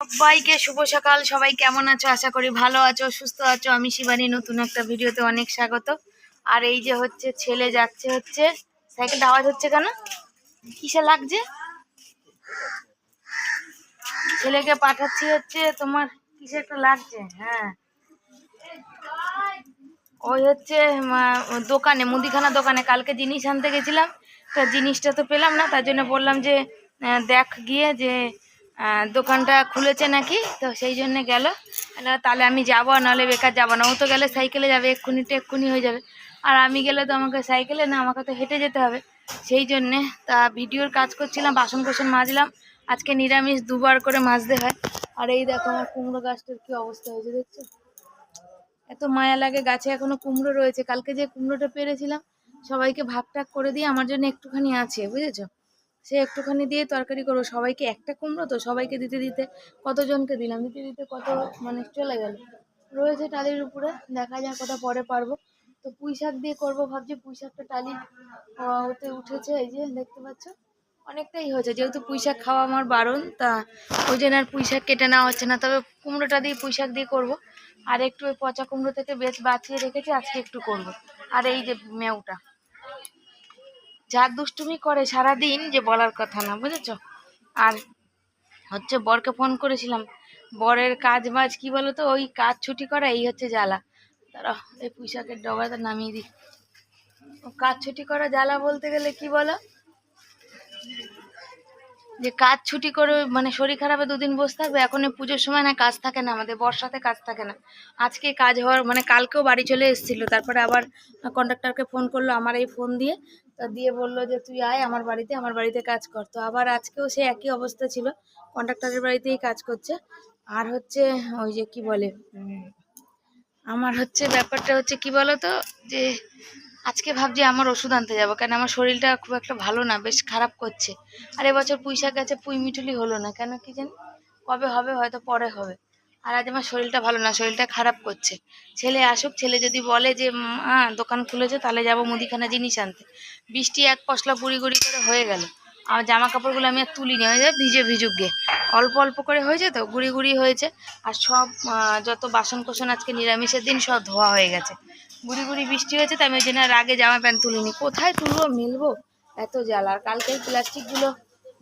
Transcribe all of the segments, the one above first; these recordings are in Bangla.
সবাইকে শুভ সকাল। সবাই কেমন আছো? আশা করি ভালো আছো, সুস্থ আছো। আমি শিবানী, নতুন একটা ভিডিওতে অনেক স্বাগত। আর এই যে হচ্ছে, ছেলে যাচ্ছে হচ্ছে। সাইকেলটা আওয়াজ হচ্ছে কেন? কিসে লাগছে? ছেলেকে পাঠাচ্ছি হচ্ছে, তোমার কিসে একটা লাগছে? হ্যাঁ। ওই হচ্ছে দোকানে, মুদিখানা দোকানে। কালকে জিনিস আনতে গেছিলাম। তা জিনিসটা তো পেলাম না, তার জন্য বললাম যে দেখ গিয়ে যে দোকানটা খুলেছে নাকি, তো সেই জন্য গেল। তাহলে আমি যাব, নাহলে বেকার যাব না। ও তো গেলে সাইকেলে যাবে, এক্ষুনি তো এক্ষুনি হয়ে যাবে। আর আমি গেলে তো আমাকে সাইকেলে, না, আমাকে তো হেঁটে যেতে হবে। সেই জন্যে তা ভিডিওর কাজ করছিলাম, বাসন কোসন মাজলাম। আজকে নিরামিষ দুবার করে মাজতে হয়। আর এই দেখো আমার কুমড়ো গাছটার কি অবস্থা হয়েছে, দেখছ? এত মায়া লাগে, গাছে এখনও কুমড়ো রয়েছে। কালকে যে কুমড়োটা পেরেছিলাম সবাইকে ভাগ টাক করে দিয়ে আমার জন্য একটুখানি আছে বুঝেছ? সে একটুখানি দিয়ে তরকারি করব সবাইকে একটা কুমড়ো তো সবাইকে দিতে দিতে কতজনকে দিলাম? দিতে দিতে কত মানে চলে গেল। রয়েছে টালির উপরে দেখা যাক কটা পরে পারব। তো পুঁই শাক দিয়ে করব ভাবছি পুঁই শাকটা টালি আহ, ওতে উঠেছে এই যে দেখতে পাচ্ছ? অনেকটাই হয়েছে যেহেতু পুঁই শাক খাওয়া আমার বারণ তা ওই জন্য আর পুঁই শাক কেটে নেওয়া হচ্ছে না। তবে কুমড়োটা দিয়ে পুঁই শাক দিয়ে করব। আর একটু ওই পচা কুমড়ো থেকে বেশ বাঁচিয়ে রেখেছি আজকে একটু করব। আর এই যে মেউটা যা দুষ্টুমি করে সারা দিন যে বলার কথা না, বুঝেছ? আর হচ্ছে বরকে ফোন করেছিলাম, বরের কাজ বাজ কি বলো তো ওই কাজ ছুটি করা, এই হচ্ছে জ্বালা। তারা এই পুঁশাকের ডগাটা নামিয়ে দিই। কাজ ছুটি করা জ্বালা বলতে গেলে কি বলো? যে কাজ ছুটি করে মানে শরীর খারাপে দুদিন বসে থাকবে, এখন পুজোর সময় না কাজ থাকে না, আমাদের বর্ষাতে কাজ থাকে না। আজকে কাজ হওয়ার মানে কালকেও বাড়ি চলে এসেছিল, তারপরে আবার কন্ডাক্টরকে ফোন করল আমার এই ফোন দিয়ে। তা দিয়ে বলল যে, তুই আয় আমার বাড়িতে আমার বাড়িতে কাজ কর। তো আবার আজকেও সে একই অবস্থা ছিল, কন্ডাক্টরের বাড়িতেই কাজ করছে। আর হচ্ছে ওই যে কি বলে আমার হচ্ছে ব্যাপারটা হচ্ছে কি বলো তো যে আজকে ভাবছি আমার ওষুধ আনতে যাব, কেন আমার শরীরটা খুব একটা ভালো না, বেশ খারাপ করছে। আর এবছর পুঁই শাক গাছে পুঁই মিঠুলি হলো না, কেন কি জানি? কবে হবে, হয়তো পরে হবে। আর আজ আমার শরীরটা ভালো না, শরীরটা খারাপ করছে। ছেলে আসুক, ছেলে যদি বলে যে, মা, দোকান খুলেছে, তাহলে যাব মুদিখানা জিনিস আনতে। বৃষ্টি এক পশলা গুড়ি গুড়ি করে হয়ে গেল। আর জামা কাপড়গুলো আমি আর তুলিনি হয়ে যায় ভিজে ভিজুক গে। অল্প অল্প করে হয়েছে তো, গুড়ি গুড়ি হয়েছে। আর সব যত বাসন কোসন আজকে নিরামিষের দিন, সব ধোয়া হয়ে গেছে। গুড়ি গুড়ি বৃষ্টি হয়েছে তো আমি ওই আগে জামা প্যান্ট তুলিনি। কোথায় তুলবো? মিলবো? এত জ্বালা। আর কালকে প্লাস্টিকগুলো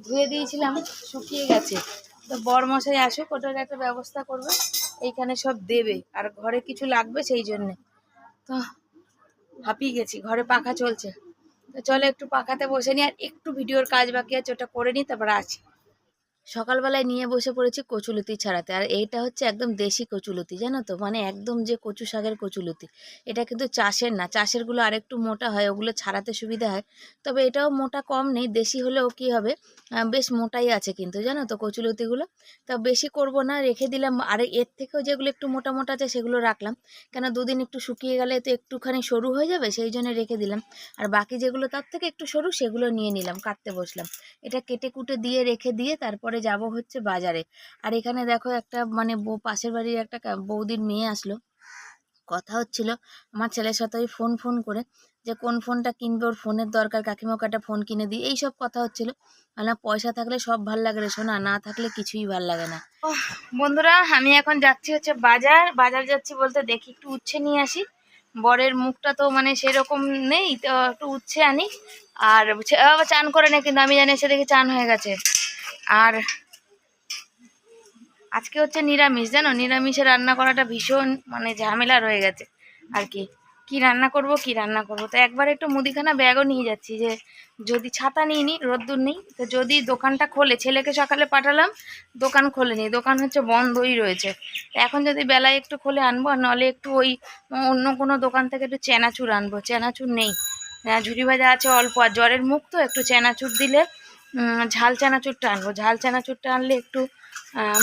ধুয়ে দিয়েছিলাম, শুকিয়ে গেছে। তো মশাই আসুক ওটার একটা ব্যবস্থা করবে। এইখানে সব দেবে। আর ঘরে কিছু লাগবে সেই জন্যে। তো হাঁপিয়ে গেছি। ঘরে পাখা চলছে। তো চলো একটু পাখাতে বসে নিই আর একটু ভিডিওর কাজ বাকি আছে, ওটা করে নিই তারপর আসি। সকালবেলায় নিয়ে বসে পড়েছি কচুলতি ছাড়াতে। আর এইটা হচ্ছে একদম দেশি কচুলতি, জানো তো? মানে একদম যে কচু শাকের কচুলতি। এটা কিন্তু চাষের না, চাষেরগুলো আরেকটু মোটা হয়, ওগুলো ছাড়াতে সুবিধা হয়। তবে এটাও মোটা কম নেই, দেশি হলেও কি হবে? বেশ মোটাই আছে কিন্তু, জানো তো কচুলতিগুলো। তা বেশি করব না, রেখে দিলাম। আর এর থেকেও যেগুলো একটু মোটা মোটা আছে, সেগুলো রাখলাম। কেন দুদিন একটু শুকিয়ে গেলে তো একটুখানি সরু হয়ে যাবে, সেই জন্য রেখে দিলাম। আর বাকি যেগুলো তার থেকে একটু সরু, সেগুলো নিয়ে নিলাম, কাটতে বসলাম। এটা কেটে কুটে দিয়ে রেখে দিয়ে তারপরে যাব হচ্ছে বাজারে। আর এখানে দেখো একটা মানে পাশের বাড়ির একটা বৌদির মেয়ে আসলো। কথা হচ্ছিল আমার ছেলের সাথে ওই ফোন ফোন করে যে কোন ফোনটা কিনবে, ওর ফোনের দরকার কাকিমাকে একটা ফোন কিনে দিই এইসব কথা হচ্ছিল। না পয়সা থাকলে সব ভালো লাগে রে শোনা না থাকলে কিছুই ভালো লাগে না। বন্ধুরা, আমি এখন যাচ্ছি হচ্ছে বাজার। বাজার যাচ্ছি বলতে দেখি, একটু উচ্ছে নিয়ে আসি। বরের মুখটা তো মানে সেরকম নেই, তো একটু উচ্ছে আনি। আর চান করে না, কিন্তু আমি জানি এসে দেখি চান হয়ে গেছে। আর আজকে হচ্ছে নিরামিষ জানো? নিরামিষে রান্না করাটা ভীষণ মানে ঝামেলা রয়ে গেছে। আর কি? কি রান্না করব কি রান্না করব? তো একবার একটু মুদিখানা ব্যাগও নিয়ে যাচ্ছি যে যদি ছাতা নিয়ে নিই রোদ্দুর নেই তো যদি দোকানটা খোলে ছেলেকে সকালে পাঠালাম দোকান খোলে খোলেনি দোকান হচ্ছে বন্ধই রয়েছে। এখন যদি বেলায় একটু খোলে আনব আর নাহলে একটু ওই অন্য কোনো দোকান থেকে একটু চেনাচুর আনব। চেনাচুর নেই। আহ, ঝুড়ি ভাজা আছে অল্প আর জ্বরের মুখ তো একটু চেনাচুর দিলে ঝাল চানাচুরটা আনব। ঝাল চানাচুরটা আনলে একটু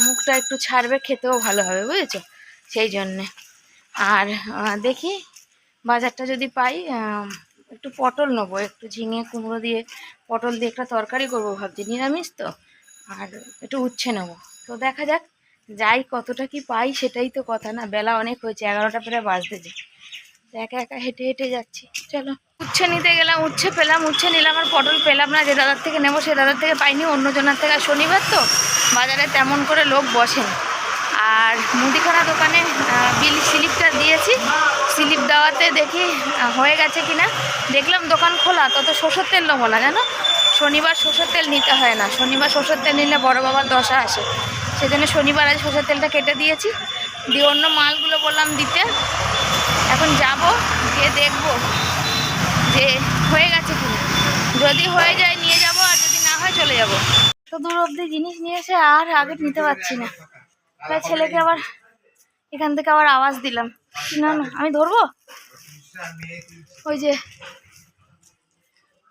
মুখটা একটু ছাড়বে, খেতেও ভালো হবে, বুঝেছ? সেই জন্যে। আর দেখি, বাজারটা যদি পাই একটু পটল নেব, একটু ঝিঙে কুমড়ো দিয়ে পটল দিয়ে একটা তরকারি করব ভাবছি, নিরামিষ তো, আর একটু উচ্ছে নেব। তো দেখা যাক, যাই কতটা কি পাই সেটাই তো কথা না, বেলা অনেক হয়েছে, এগারোটা প্রায় বাজতে যে একা একা হেঁটে হেঁটে যাচ্ছি। চলো। উচ্ছে নিতে গেলাম, উচ্ছে পেলাম, উচ্ছে নিলাম আর পটল পেলাম না। যে দাদার থেকে নেব, সে দাদার থেকে পাইনি অন্য জনের থেকে শনিবার তো, বাজারে তেমন করে লোক বসেন। আর মুদিখানা দোকানে বিল স্লিপটা দিয়েছি। স্লিপ দেওয়াতে দেখি হয়ে গেছে কিনা। দেখলাম দোকান খোলা, তত সরষের তেল নেব না, জানো? শনিবার সরষের তেল নিতে হয় না। শনিবার সরষের তেল নিলে বড় বাবার দশা আসে। সেজন্য শনিবার আজ সরষের তেলটা কেটে দিয়েছি। দিয়ে অন্য মালগুলো বললাম দিতে। এখন যাব, গিয়ে দেখব যে হয়ে গেছে কি যদি হয়ে যায় নিয়ে যাব, আর যদি না হয় চলে যাব। দূর অবধি জিনিস নিয়ে এসে আর আগে নিতে পারছি না। তাই ছেলেকে আবার এখান থেকে আবার আওয়াজ দিলাম। না না, আমি ধরবো? ওই যে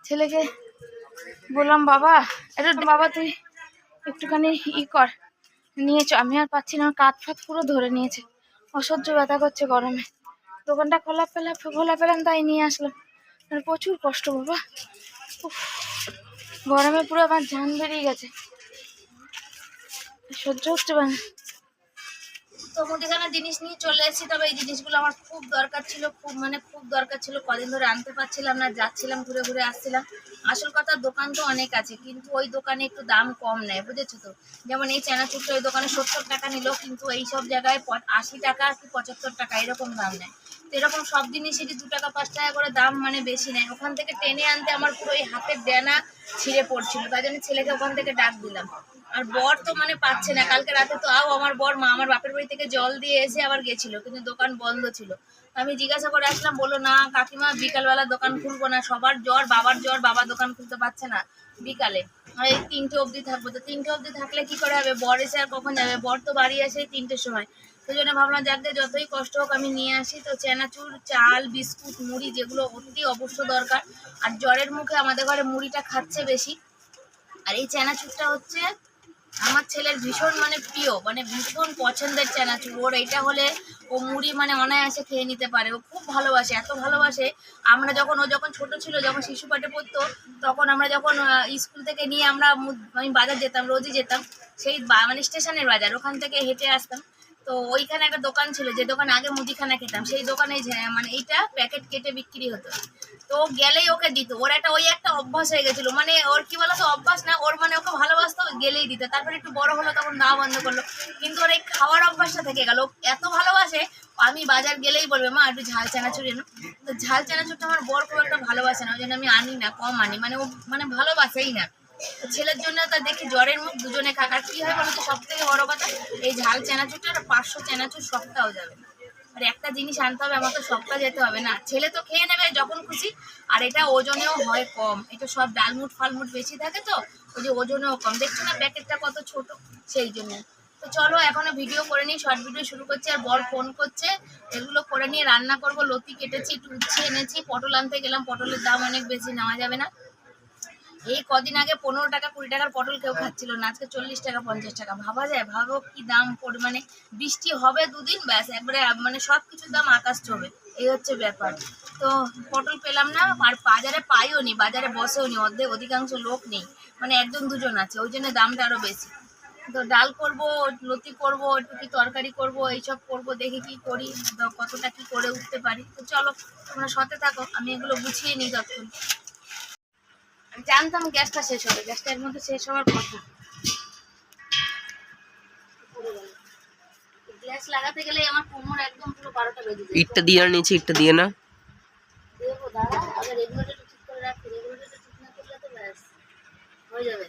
ছেলেকে বললাম, বাবা এটা বাবা, তুই একটুখানি ই কর। নিয়েছ আমি আর পাচ্ছি না। কাত ফাত পুরো ধরে নিয়েছে। অসহ্য ব্যথা করছে গরমে। দোকানটা খোলা পেলাম খোলা পেলাম তাই নিয়ে আসলাম। আর প্রচুর কষ্ট বাবা। গরমে পুরো আমার জান বেরিয়ে গেছে। সহ্য হচ্ছে না। তো মুদিখানা জিনিস নিয়ে চলে এসেছি। তবে এই জিনিসগুলো আমার খুব দরকার ছিল, খুব মানে খুব দরকার ছিল। কদিন ধরে আনতে পারছিলাম না, যাচ্ছিলাম, ঘুরে ঘুরে আসছিলাম। আসল কথা, দোকান তো অনেক আছে, কিন্তু ওই দোকানে একটু দাম কম নেয়, বুঝেছ তো? যেমন এই চানাচুরটা ওই দোকানে সত্তর টাকা নিল কিন্তু এই সব জায়গায় আশি টাকা কি পঁচাত্তর টাকা এরকম দাম নেয়। তো এরকম সব জিনিসেরই দু টাকা, পাঁচ টাকা করে দাম মানে বেশি নেয়। ওখান থেকে টেনে আনতে আমার পুরো এই হাতের ডেনা ছিঁড়ে পড়ছিল, তাই জন্য ছেলেকে ওখান থেকে ডাক দিলাম। আর বর তো মানে পাচ্ছে না। কালকে রাতে তো আও আমার বর, মা আমার বাপের বাড়ি থেকে জল দিয়ে এসে আবার গেছিল, কিন্তু দোকান বন্ধ ছিল। আমি জিজ্ঞাসা করে আসলাম, বলল, না কাকিমা, বিকালবেলা দোকান খুলবো না। সবার জ্বর, বাবার জ্বর, বাবা দোকান খুলতে পারছে না বিকালে। আর এই তিনটে অবধি থাকব। তো তিনটে অবধি থাকলে কি করে হবে? বর এসে আর কখন যাবে? বর তো বাড়ি আসে তিনটের সময়। সেই জন্য ভাবলাম, যাকে যতই কষ্ট হোক আমি নিয়ে আসি। তো চেনাচুর, চাল, বিস্কুট, মুড়ি যেগুলো অতি অবশ্য দরকার। আর জ্বরের মুখে আমাদের ঘরে মুড়িটা খাচ্ছে বেশি। আর এই চানাচুরটা হচ্ছে ছেলের ভীষণ মানে প্রিয় মানে ভীষণ পছন্দের চানাচুর। ওর এটা হলে ও মুড়ি মানে অনায়াসে খেয়ে নিতে পারে। ও খুব ভালোবাসে, এত ভালোবাসে। আমরা যখন, ও যখন ছোট ছিল, যখন শিশু পাঠে পড়তো, তখন আমরা যখন স্কুল থেকে নিয়ে আমরা আমি বাজার যেতাম, রোজই যেতাম, সেই মানে স্টেশনের বাজার, ওখান থেকে হেঁটে আসতাম। তো ওইখানে একটা দোকান ছিল, যে দোকানে আগে মুদিখানা খেতাম, সেই দোকানে মানে এইটা প্যাকেট কেটে বিক্রি হতো। তো গেলেই ওকে দিত, ওর একটা, ওই একটা অভ্যাস হয়ে গেছিল মানে ওর কি বলতো, অভ্যাস না, ওর মানে ওকে ভালোবাসতো, গেলেই দিত। তারপরে একটু বড় হলো, তখন দাওয়া বন্ধ করল। কিন্তু ওর এই খাওয়ার অভ্যাসটা থেকে গেল এত ভালোবাসে, আমি বাজার গেলেই বলবে, মা, একটু ঝাল চানাচুর এনো তো ঝাল চানাচুরটা আমার বর খুব একটা ভালোবাসে না, ওই জন্য আমি আনি না, কম আনি মানে ও মানে ভালোবাসেই না। ছেলের জন্য তা দেখি জ্বরের মুখ দুজনে খাক। আর কি হয় বলো তো সব থেকে বড় কথা, এই ঝাল চানাচুরটা আর পাঁচশো চানাচুর সবটাও যাবে। আর একটা জিনিস আনতে হবে, আমার তো সবটা যেতে হবে না। ছেলে তো খেয়ে নেবে যখন খুশি, আর এটা ওজনেও হয় কম। এটা সব ডালমুট, ফালমুট বেশি থাকে তো, ওই যে ওজনেও কম। দেখছ না প্যাকেটটা কত ছোট? সেই জন্য। তো চলো, এখনও ভিডিও করে নিই শর্ট ভিডিও শুরু করছি, আর বর ফোন করছে। এগুলো করে নিয়ে রান্না করব। লতি কেটেছি একটু উচ্ছে এনেছি, পটল আনতে গেলাম। পটলের দাম অনেক বেশি, নেওয়া যাবে না। এই কদিন আগে পনেরো টাকা, কুড়ি টাকার পটল কেউ খাচ্ছিল না। আজকে চল্লিশ টাকা, পঞ্চাশ টাকা। ভাবা যায় ভাবো কি দাম পরিমাণে বৃষ্টি হবে দুদিন, ব্যাস, একবারে মানে সব কিছুর দাম আকাশ ছবে। এই হচ্ছে ব্যাপার। তো পটল পেলাম না, আর বাজারে পাইও নি, বাজারে বসেও নি, অর্ধেক, অধিকাংশ লোক নেই। মানে একজন, দুজন আছে, ওই জন্য দামটা আরও বেশি। তো ডাল করব, লতি করব, একটু কি তরকারি করব, এইসব করব, দেখে কি করি কতটা কি করে উঠতে পারি। তো চলো, তোমরা সতে থাকো, আমি এগুলো গুছিয়ে নিই তখন আমি জানতাম গ্যাসটা শেষ হবে গ্যাসটা এর মধ্যে শেষ হওয়ার কথা। গ্যাস লাগাতে গেলে আমার কোমর একদম পুরো বারোটা বেজে যায়। ইটটা দিয়ে নিচে ইটটা দিয়ে না? দেখো দাদা আগে রেগুলেটরটা ঠিক করে রাখি রেগুলেটরটা ঠিক না করলে তো ব্যাস হয়ে যাবে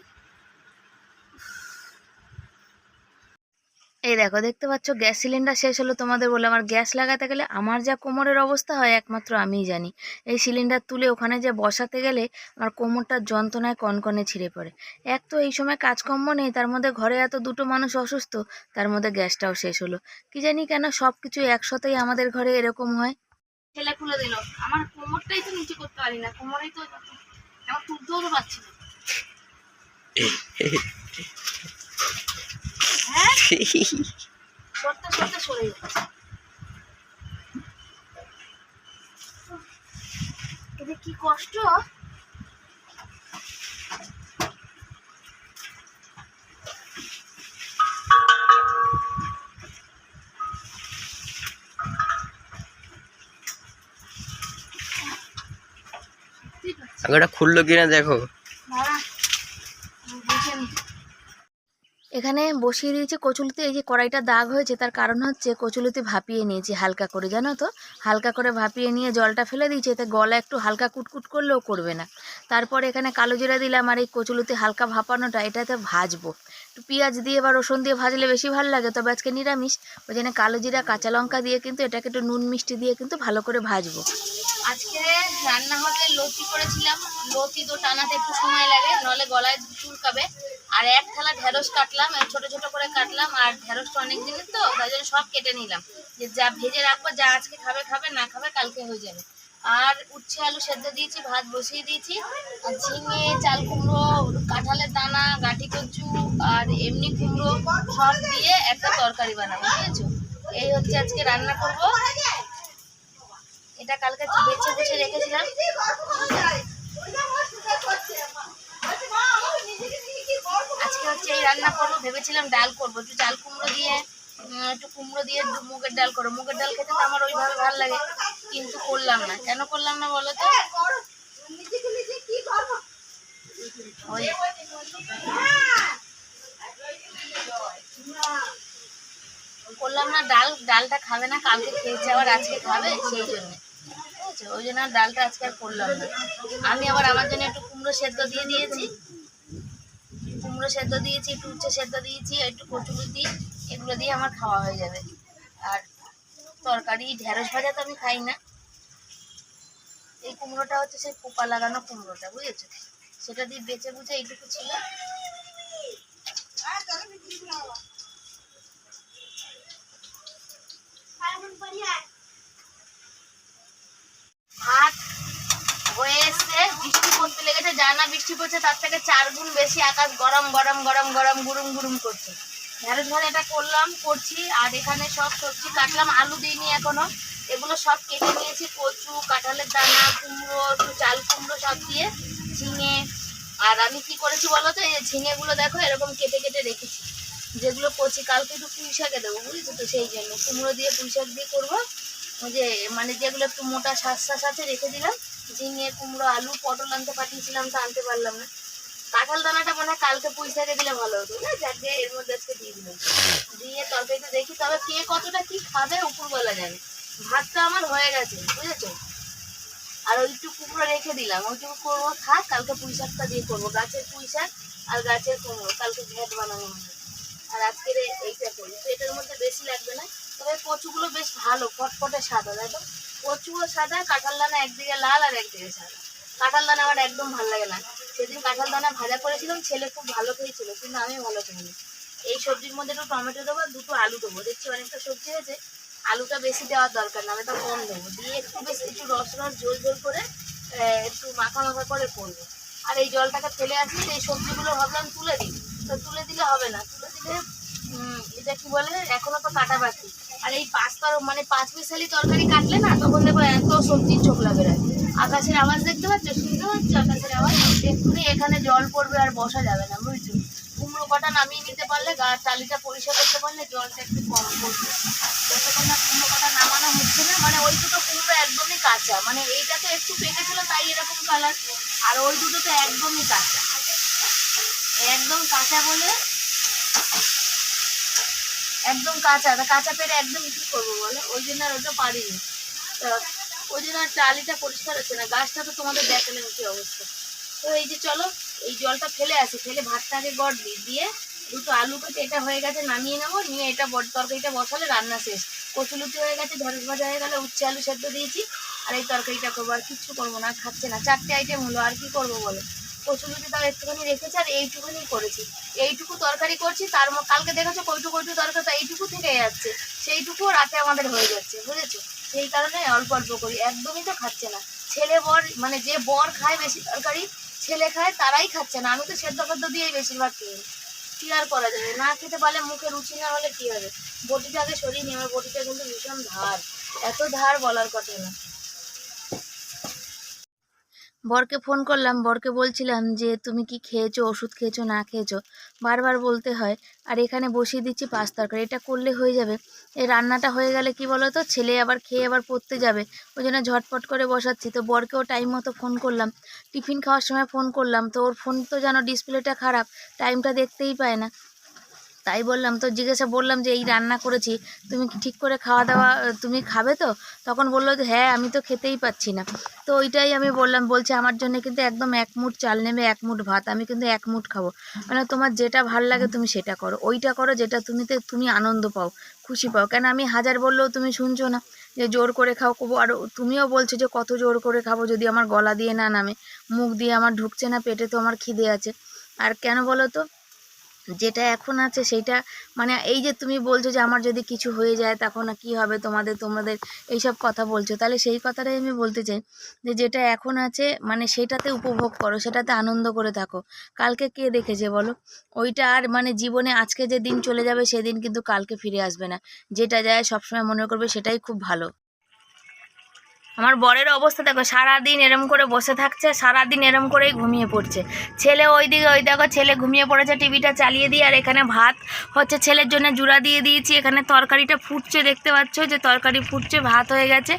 এই দেখো দেখতে পাচ্ছ গ্যাস সিলিন্ডার শেষ হলো তোমাদের বলে আমার গ্যাস লাগাতে গেলে আমার যা কোমরের অবস্থা হয় একমাত্র আমিই জানি। এই সিলিন্ডার তুলে ওখানে যে বসাতে গেলে আমার কোমরটার যন্ত্রণায় কনকনে ছিঁড়ে পড়ে। এক তো এই সময় কাজকর্ম নেই তার মধ্যে ঘরে এত দুটো মানুষ অসুস্থ তার মধ্যে গ্যাসটাও শেষ হলো। কি জানি কেন সব কিছু একসাথেই আমাদের ঘরে এরকম হয়। ছেলে খুলে দিল। আমার কোমরটাই তো নিচে করতে পারি না কোমরেই তো আমার তুলতেও তো পারছি না। কি কষ্ট আগেটা খুললো কিনা দেখো। এখানে বসিয়ে দিয়েছি কচুলিতে, এই যে কড়াইটা দাগ হয়েছে, তার কারণ হচ্ছে কচুলিতে ভাপিয়ে নিয়েছি হালকা করে, জানো তো? হালকা করে ভাপিয়ে নিয়ে জলটা ফেলে দিয়েছি, এতে গলা একটু হালকা কুটকুট করলেও করবে না। তারপর এখানে কালো জিরা দিলাম আর এই কচুলিতে হালকা ভাপানোটা, এটাতে ভাজবো। একটু পেঁয়াজ দিয়ে বা রসুন দিয়ে ভাজলে বেশি ভালো লাগে, তবে আজকে নিরামিষ। ওই জন্য কালো জিরা, কাঁচা লঙ্কা দিয়ে কিন্তু এটাকে একটু নুন মিষ্টি দিয়ে কিন্তু ভালো করে ভাজবো। আজকে রান্না হবে লতি করেছিলাম। লতি তো টানাতে একটু সময় লাগে, নলে গলায় চুলকাবে। আর এক থালা ঢেঁড়স কাটলাম ছোট ছোট করে কাটলাম, আর ঢেঁড়সটা অনেক দিনের তো, তাই জন্য সব কেটে নিলাম। যে যা ভেজে রাখব, যা আজকে খাবে খাবে, না খাবে, কালকে হয়ে যাবে। আর উচ্ছে আলু সেদ্ধ দিয়েছি, ভাত বসিয়ে দিয়েছি। আর ঝিঙে, চাল কুমড়ো, কাঁঠালের দানা গাঁটি কচু আর এমনি কুমড়ো সব দিয়ে একটা তরকারি বানাবো, বুঝেছ? এই হচ্ছে আজকে রান্না করব। এটা কালকে বেছে বেছে রেখেছিলাম। আজকে হচ্ছে এই রান্না করব, ভেবেছিলাম ডাল করব, একটু চাল কুমড়ো দিয়ে একটু কুমড়ো দিয়ে মুগের ডাল করো মুগের ডাল খেতে তো আমার ওইভাবে ভালো লাগে। কিন্তু করলাম না। কেন করলাম না বলো তো? ওই। করলাম না ডাল ডালটা খাবে না কালকে খেয়েছে আবার আজকে খাবে সেই জন্য। ঠিক আছে? ওই জন্য আর ডালটা আজকে আর করলাম না। আমি আবার আমার জন্য একটু কুমড়ো সেদ্ধ দিয়ে দিয়েছি। কুমড়ো সেদ্ধ দিয়েছি একটু উচ্ছে সেদ্ধ দিয়েছি একটু কচুলুতি এগুলো দিয়ে আমার খাওয়া হয়ে যাবে। আর তরকারি ঢেঁড়স ভাজা তো আমি খাই না। এই কুমড়োটা হচ্ছে সেই পোকা লাগানো কুমড়োটা, বুঝেছ? সেটা দিয়ে বেঁচে বুঝে এইটুকু ছিল। ভাত হয়ে এসছে, বৃষ্টি লেগেছে বৃষ্টি পড়ছে তার থেকে চার গুণ বেশি আকাশ গরম গরম গরম গরম, গুরুম গুরুম করছে। ঢেঁড়স ভাজাটা করলাম, করছি, আর এখানে সব সবজি কাটলাম, আলু দিইনি এখনও। এগুলো সব কেটে নিয়েছি, কচু, কাঁঠালের দানা, কুমড়ো, একটু চাল কুমড়ো সব দিয়ে, ঝিঙে। আর আমি কি করেছি বলো তো? এই ঝিঙেগুলো দেখো, এরকম কেটে কেটে রেখেছি। যেগুলো কচি, কালকে একটু পুঁই শাকে দেবো, বুঝেছ তো? সেই জন্য কুমড়ো দিয়ে পুঁই শাক দিয়ে করব। যে মানে যেগুলো একটু মোটা শ্বাস শ্বাস আছে, রেখে দিলাম। ঝিঙে, কুমড়ো, আলু, পটল আনতে পাঠিয়েছিলাম, তো আনতে পারলাম না। কাঁঠাল দানাটা মনে হয় কালকে পুঁই শাকে দিলে ভালো হতো না যাকে এর মধ্যে আজকে দিয়ে দিলাম। দিয়ে তরকারিটা দেখি, তবে কে কতটা কি খাবে উপরবেলা যাবে ভাতটা আমার হয়ে গেছে, বুঝেছ? আর ওইটুকু কুমড়ো রেখে দিলাম। ওইটুকু করব থাক, কালকে পুঁই শাকটা দিয়ে করব। গাছের পুঁই শাক আর গাছের কুমড়ো, কালকে ভেট বানানো হবে আর আজকের এইটা করি তো মধ্যে বেশি লাগবে না। তবে কচুগুলো বেশ ভালো ফটফটে সাদা দেখো কচুও সাদা, কাঁঠাল দানা একদিকে লাল আর একদিকে সাদা। কাঁঠাল দানা আমার একদম ভালো লাগে না। সেদিন কাঁঠাল দানা ভাজা করেছিলাম, ছেলে খুব ভালো খেয়েছিল, কিন্তু আমি ভালো খাইনি। এই সবজির মধ্যে একটু টমেটো দেবো দুটো আলু দেবো। দেখছি অনেকটা সবজি হয়েছে। আলুটা বেশি দেওয়ার দরকার না, আমি কম দেবো। দিয়ে একটু বেশি একটু রস রস ঝোল ঝোল করে একটু মাখা মাখা করে করব। আর এই জলটাকে ফেলে আসি, এই সবজিগুলো ভাবলাম তুলে দিই। তো তুলে দিলে হবে না, তুলে দিলে এটা কি বলে, এখনও তো কাটা বাকি। আর এই পাঁচটার মানে পাঁচ মিশালি তরকারি কাটলে না, তখন দেখব এত সবজির ছোকলা বেরোয়। আকাশের আওয়াজ দেখতে পাচ্ছ? শুনতে পাচ্ছ আকাশের আওয়াজ? এক্ষুনি এখানে জল পড়বে আর বসা যাবে না, বুঝছ? কটা নামিয়ে নিতে পারলে, গা টালিটা পরিষ্কার করতে পারলে জলটা একটু কম পড়বে। যতক্ষণ কুমড়ো কটা নামানো হচ্ছে না মানে ওই দুটো কুমড়ো একদমই কাঁচা। মানে এইটা তো একটু পেকেছিল তাই এরকম কালার আর ওই দুটো তো একদমই কাঁচা। একদম কাঁচা বলে একদম কাঁচা। তা কাঁচা পেরে একদম কি করব বলো? ওই জন্য আর ওটা পারিনি। ওই জন্য আর টালিটা পরিষ্কার হচ্ছে না। গাছটা তো তোমাদের দেখালেন কি অবস্থা। তো এই যে চলো এই জলটা ফেলে আসি, ফেলে ভাতটা আগে গড় দিই দিয়ে দুটো আলু কেটে এটা হয়ে গেছে, নামিয়ে নেব, নিয়ে এটা বড় তরকারিটা বসালে রান্না শেষ। কচুলুচি হয়ে গেছে ঢেঁড়স ভাজা হয়ে গেলে উচ্ছে আলু সেদ্ধ দিয়েছি, আর এই তরকারিটা করব, আর কিচ্ছু করব না খাচ্ছে না। চারটে আইটেম হলো, আর কি করব বলো? কচুলুচি তাও একটুখানি রেখেছি, আর এইটুকুনি করেছি। এইটুকু তরকারি করছি, তার কালকে দেখেছ কইটু কইটু তরকারি তা এইটুকু থেকে যাচ্ছে। সেইটুকু রাতে আমাদের হয়ে যাচ্ছে, বুঝেছ? সেই কারণে অল্প অল্প করি, একদমই তো খাচ্ছে না। ছেলে বর মানে যে বর খায় বেশি তরকারি ছেলে খায়, তারাই খাচ্ছে না। আমি তো সেদ্ধ ফেদ্ধ দিয়েই বেশিরভাগ খেয়ে কী আর করা যাবে? না খেতে পারলে মুখে রুচি না হলে কি হবে? বটিটা আগে সরিয়ে নিই আমার বটিটা কিন্তু ভীষণ ধার এত ধার বলার কথা না। বরকে ফোন করলাম, বরকে বলছিলাম যে, তুমি কি খেয়েছো? ওষুধ খেয়েছো? না খেয়েছো? বারবার বলতে হয়, আর এখানে বসিয়ে দিচ্ছি পাঁচ তরকারি, এটা করলে হয়ে যাবে। এই রান্নাটা হয়ে গেলে কি বলো তো ছেলে আবার খেয়ে আবার পড়তে যাবে। ওই জন্য ঝটপট করে বসাচ্ছি। তো বরকেও টাইম মতো ফোন করলাম। টিফিন খাওয়ার সময় ফোন করলাম। তো ওর ফোন তো যেন ডিসপ্লেটা খারাপ টাইমটা দেখতেই পায় না। তাই বললাম, তো জিজ্ঞাসা বললাম যে, এই রান্না করেছি, তুমি ঠিক করে খাওয়া দাওয়া, তুমি খাবে তো? তখন বলল যে হ্যাঁ আমি তো খেতেই পাচ্ছি না। তো ওইটাই আমি বললাম, বলছে, আমার জন্য কিন্তু একদম এক মুঠ চাল নেবে, এক মুঠ ভাত, আমি কিন্তু এক মুঠ খাব। মানে তোমার যেটা ভালো লাগে তুমি সেটা করো। ওইটা করো যেটা তুমি তুমি আনন্দ পাও, খুশি পাও। কেন আমি হাজার বললেও তুমি শুনছো না যে, জোর করে খাও। কবো আর তুমিও বলছো যে, কত জোর করে খাব যদি আমার গলা দিয়ে না নামে, মুখ দিয়ে আমার ঢুকছে না, পেটে তো আমার খিদে আছে। আর কেন বলো তো যেটা এখন আছে সেইটা মানে এই যে তুমি বলছো যে আমার যদি কিছু হয়ে যায় তখন কি হবে তোমাদের তোমাদের এইসব কথা বলছো, তাহলে সেই কথাটাই আমি বলতে চাই যে যেটা এখন আছে মানে সেটাতে উপভোগ করো, সেটাতে আনন্দ করে থাকো। কালকে কে দেখেছে বলো? ওইটা আর মানে জীবনে আজকে যে দিন চলে যাবে সেদিন কিন্তু কালকে ফিরে আসবে না। যেটা যায় সবসময় মনে করবে সেটাই খুব ভালো। আমার বরের অবস্থা দেখো, সারাদিন এরম করে বসে থাকছে, সারাদিন এরম করেই ঘুমিয়ে পড়ছে। ছেলে ওই দিকে, ওই দেখো, ছেলে ঘুমিয়ে পড়েছে, টিভিটা চালিয়ে দিয়ে, আর এখানে ভাত হচ্ছে, ছেলের জন্য জুড়া দিয়ে দিয়েছি, এখানে তরকারিটা ফুটছে, দেখতে পাচ্ছ যে তরকারি ফুটছে, ভাত হয়ে গেছে,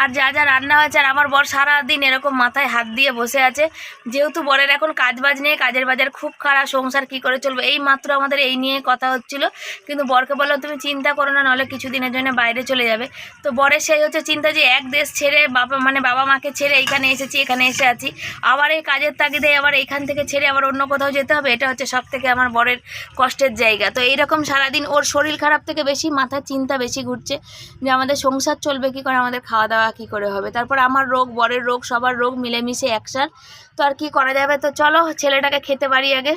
আর যা যা রান্না হয়েছে, আর আমার বর সারাদিন এরকম মাথায় হাত দিয়ে বসে আছে, যেহেতু বরের এখন কাজ বাজ নেই, কাজের বাজার খুব খারাপ, সংসার কি করে চলবে, এই মাত্র আমাদের এই নিয়ে কথা হচ্ছিল, কিন্তু বরকে বললাম, তুমি চিন্তা করো না নাহলে কিছুদিনের জন্য বাইরে চলে যাবে। তো বরের সেই হচ্ছে চিন্তা যে, এক দেশ ছেড়ে বাবা মানে বাবা মাকে ছেড়ে এইখানে এসেছি, এখানে এসে আছি। আবার এই কাজের তাগিদে আবার এইখান থেকে ছেড়ে আবার অন্য কোথাও যেতে হবে, এটা হচ্ছে সব থেকে আমার বরের কষ্টের জায়গা। তো এইরকম সারাদিন ওর শরীর খারাপ থেকে বেশি, মাথার চিন্তা বেশি ঘুরছে যে আমাদের সংসার চলবে কী করে, আমাদের খাওয়া দাওয়া কী করে হবে। তারপর আমার রোগ, বরের রোগ, সবার রোগ মিলেমিশে একসার তো আর কি করা যাবে? তো চলো ছেলেটাকে খেতে পারি আগে।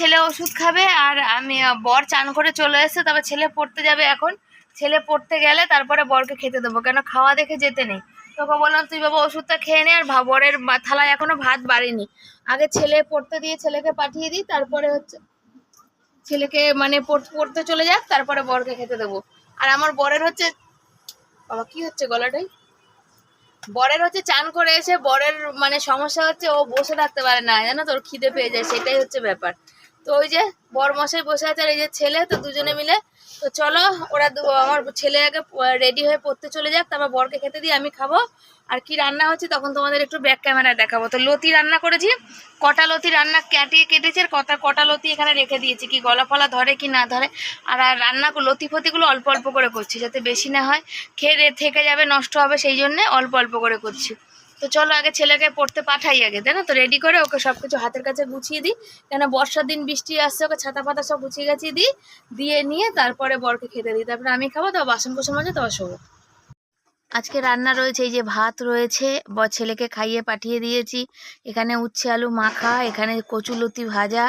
ছেলে ওষুধ খাবে আর আমি বর চান করে চলে এসেছে, তবে ছেলে পড়তে যাবে এখন। ছেলে পড়তে গেলে তারপরে বরকে খেতে দেবো, কেন খাওয়া দেখে যেতে নেই। তোকে বললাম, তুই বাবা ওষুধটা খেয়ে নে আর বরের থালায় এখনও ভাত বাড়েনি। আগে ছেলে পড়তে দিয়ে ছেলেকে পাঠিয়ে দিই, তারপরে হচ্ছে ছেলেকে মানে পড়- পড়তে চলে যাক, তারপরে বরকে খেতে দেবো। আর আমার বরের হচ্ছে, বাবা, কি হচ্ছে গলাটাই? বরের হচ্ছে চান করে এসে বরের মানে সমস্যা হচ্ছে, ও বসে থাকতে পারে না, জানো তোর খিদে পেয়ে যায়, সেটাই হচ্ছে ব্যাপার। তো ওই যে বর মশাই বসে আছে আর এই যে ছেলে, তো দুজনে মিলে। তো চলো, ওরা আমার ছেলে আগে রেডি হয়ে পড়তে চলে যাক, তারপর বরকে খেতে দিই, আমি খাব। আর কি রান্না হচ্ছে তখন তোমাদের একটু ব্যাক ক্যামেরায় দেখাবো। তো লতি রান্না করেছি, কটা লতি রান্না কেটে কেটেছে, আর কটা কটা লতি এখানে রেখে দিয়েছি, কি গলা ফলা ধরে, কি না ধরে। আর আর রান্না লতি ফতিগুলো অল্প অল্প করে করছি, যাতে বেশি না হয়। খেয়ে থেকে যাবে, নষ্ট হবে, সেই জন্যে অল্প অল্প করে করছি। তো চলো আগে ছেলেকে পড়তে পাঠাই আগে, তাই না? তো রেডি করে ওকে সব কিছু হাতের কাছে গুছিয়ে দিই। কেন বর্ষার দিন বৃষ্টি আসছে, ওকে ছাতা পাতা সব গুছিয়ে গাছিয়ে দিই। দিয়ে নিয়ে তারপরে বরকে খেতে দিই। তারপরে আমি খাব তো বাসন কোসন মাঝে তো শোবো। আজকে রান্না রয়েছে, এই যে ভাত রয়েছে, ব, ছেলেকে খাইয়ে পাঠিয়ে দিয়েছি। এখানে উচ্ছে আলু মাখা, এখানে কচুলতি ভাজা,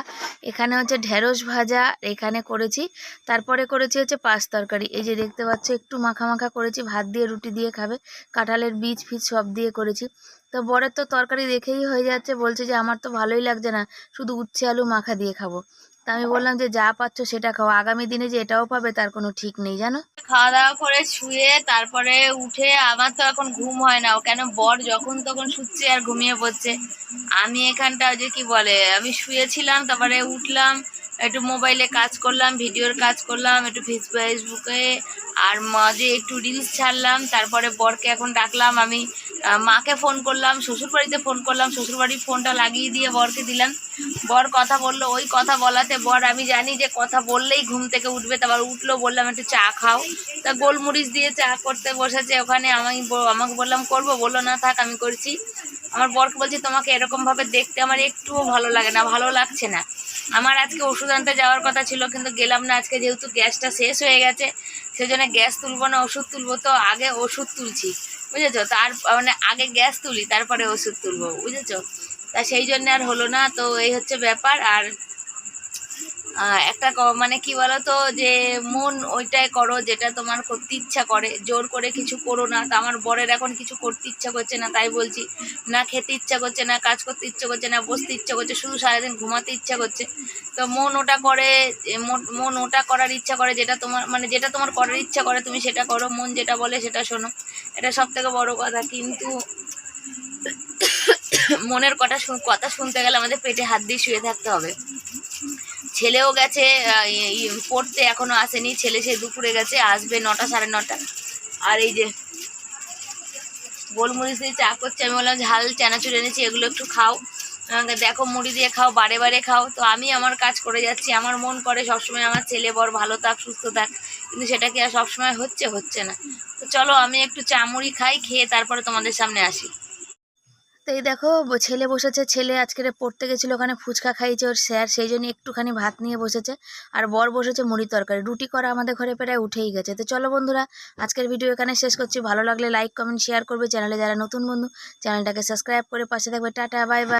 এখানে হচ্ছে ঢেঁড়স ভাজা, এখানে করেছি। তারপরে করেছি হচ্ছে পাঁচ তরকারি। এই যে দেখতে পাচ্ছ, একটু মাখা মাখা করেছি, ভাত দিয়ে রুটি দিয়ে খাবে, কাঁঠালের বীজ ফিজ সব দিয়ে করেছি। তো বরের তো তরকারি দেখেই হয়ে যাচ্ছে, বলছে যে আমার তো ভালোই লাগছে না, শুধু উচ্ছে আলু মাখা দিয়ে খাব। তা আমি বললাম যে যা পাচ্ছ সেটা খাও। আগামী দিনে যে এটাও পাবে তার কোনো ঠিক নেই, জানো? খাওয়া দাওয়া করে শুয়ে তারপরে উঠে আমার তো এখন ঘুম হয় না। কেন? বর যখন তখন শুচ্ছে আর ঘুমিয়ে পড়ছে। আমি এখানটা যে কি বলে, আমি শুয়েছিলাম, তারপরে উঠলাম, একটু মোবাইলে কাজ করলাম, ভিডিওর কাজ করলাম, একটু ফেস- ফেসবুকে আর মাঝে একটু রিলস ছাড়লাম, তারপরে বরকে এখন ডাকলাম, আমি মাকে ফোন করলাম, শ্বশুরবাড়িতে ফোন করলাম, শ্বশুরবাড়ির ফোনটা লাগিয়ে দিয়ে বরকে দিলাম। বর কথা বলল, ওই কথা বলাতে বর, আমি জানি যে কথা বললেই ঘুম থেকে উঠবে, তারপর উঠল, বললাম, একটু চা খাও। তা গোলমরিচ দিয়ে চা করতে বসেছে ওখানে। আমি আমাকে বললাম, করব? বলল, না থাক, আমি করছি। আমার বরকে বলছি, তোমাকে এরকমভাবে দেখতে আমার একটুও ভালো লাগে না, ভালো লাগছে না। আমার আজকে ওষুধ আনতে যাওয়ার কথা ছিল, কিন্তু গেলাম না। আজকে যেহেতু গ্যাসটা শেষ হয়ে গেছে, সেজন্য গ্যাস তুলবো না, ওষুধ তুলবো। তো আগে ওষুধ তুলছি, বুঝেছ? তার মানে আগে গ্যাস তুলি, তারপরে ওষুধ তুলবো, বুঝেছ? তা সেই জন্য আর হলো না। তো এই হচ্ছে ব্যাপার। আর একটা মানে কি বলো তো যে মন ওইটাই করো যেটা তোমার করতে ইচ্ছা করে। জোর করে কিছু করো না। তা আমার বরের এখন কিছু করতে ইচ্ছা করছে না, তাই বলছি। না খেতে ইচ্ছা করছে না, কাজ করতে ইচ্ছা করছে না, বসতে ইচ্ছা করছে, শুধু সারাদিন ঘুমাতে ইচ্ছা করছে। তো মন ওটা করে মন- ওটা করার ইচ্ছা করে যেটা তোমার মানে যেটা তোমার করার ইচ্ছা করে, তুমি সেটা করো। মন যেটা বলে সেটা শোনো। এটা সব থেকে বড় কথা। কিন্তু মনের কটা কথা শুনতে গেলে আমাদের পেটে হাত দিয়ে শুয়ে থাকতে হবে। ছেলেও গেছে পড়তে এখনও আসেনি, ছেলে সে দুপুরে গেছে, আসবে নটা সাড়ে নটা। আর এই যে গোলমরিচ দিয়ে চা করছে, আমি বললাম ঝাল চানাচুর এনেছি, এগুলো একটু খাও। দেখো মুড়ি দিয়ে খাও, বারে বারে খাও। তো আমি আমার কাজ করে যাচ্ছি, আমার মন করে সবসময় আমার ছেলে বর ভালো থাক, সুস্থ থাক, কিন্তু সেটা কি আর সবসময় হচ্ছে হচ্ছে না। তো চলো, আমি একটু চা মুড়ি খাই, খেয়ে তারপরে তোমাদের সামনে আসি। তো এই দেখো ছেলে বসেছে, ছেলে আজকে পড়তে গেছিল, ওখানে ফুচকা খাইছে ওর স্যার, সেই জন্য একটুখানি ভাত নিয়ে বসেছে। আর বর বসেছে মুড়ি তরকারি, রুটি করা আমাদের ঘরে প্রায় উঠেই গেছে। তো চলো বন্ধুরা, আজকের ভিডিও এখানে শেষ করছি। ভালো লাগলে লাইক কমেন্ট শেয়ার করবে। চ্যানেলে যারা নতুন বন্ধু, চ্যানেলটাকে সাবস্ক্রাইব করে পাশে থাকবে। Tata bye bye